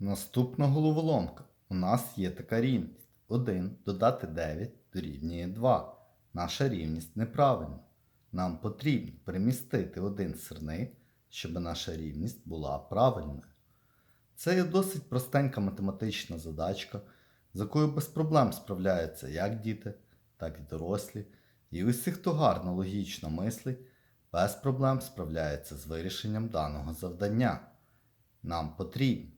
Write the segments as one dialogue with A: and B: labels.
A: Наступна головоломка. У нас є така рівність. 1 додати 9 дорівнює 2. Наша рівність неправильна. Нам потрібно перемістити один сирник, щоб наша рівність була правильною. Це є досить простенька математична задачка, з якою без проблем справляються як діти, так і дорослі. І усі, хто гарно логічно мислить, без проблем справляється з вирішенням даного завдання. Нам потрібно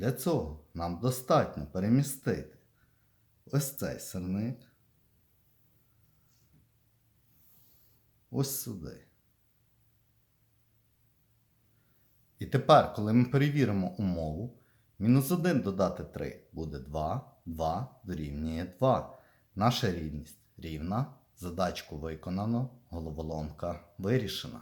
A: Для цього нам достатньо перемістити ось цей сирник ось сюди. І тепер, коли ми перевіримо умову, мінус 1 додати 3 буде 2, 2 дорівнює 2. Наша рівність рівна, задачку виконано, головоломка вирішена.